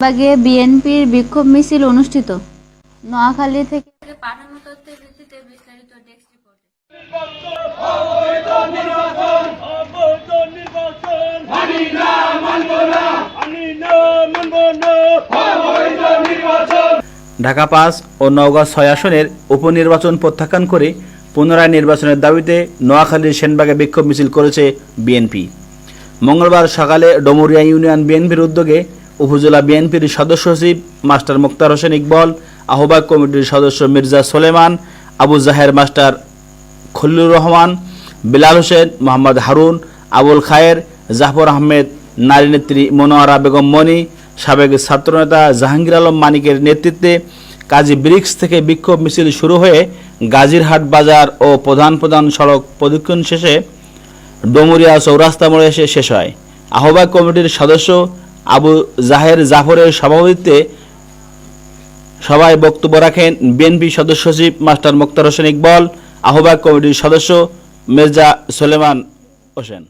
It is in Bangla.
বাগে বিএনপির বিক্ষোভ মিছিল অনুষ্ঠিত। নোয়াখালী থেকে পাঠানো তথ্যের ভিত্তিতে বিস্তারিত ডেস্ক রিপোর্ট ঢাকা পাঁচ ও নওগাঁ ছয় আসনের উপনির্বাচন প্রত্যাখ্যান করে পুনরায় নির্বাচনের দাবিতে নোয়াখালীর সেনবাগে বিক্ষোভ মিছিল করেছে বিএনপি। মঙ্গলবার সকালে ডমুরিয়া ইউনিয়ন বিএনপির উদ্যোগে উপজেলা বিএনপির সদস্য সচিব মাস্টার মুক্তার হোসেন ইকবল, আহ্বায়ক কমিটির সদস্য মির্জা সোলেমান, আবু জাহের মাস্টার খলিলুর রহমান, বিলাল হোসেন, মোহাম্মদ হারুন, আবুল খায়ের, জাফর আহমেদ, নারী নেত্রী মনোয়ারা বেগম মনি, সাবেক ছাত্রনেতা জাহাঙ্গীর আলম মানিকের নেতৃত্বে কাজী ব্রিক্স থেকে বিক্ষোভ মিছিল শুরু হয়ে গাজীরহাট বাজার ও প্রধান প্রধান সড়ক প্রদক্ষিণ শেষে ডোমুরিয়া চৌরাস্তা মোড়ে এসে শেষ হয়। আহ্বায়ক কমিটির সদস্য আবু জাহের জাফরের সভাপতিত্বে সভায় বক্তব্য রাখেন বিএনপি সদস্য সচিব মাস্টার মোক্তার হোসেন ইকবল, আহ্বায়ক কমিটির সদস্য মির্জা সোলেমান হোসেন।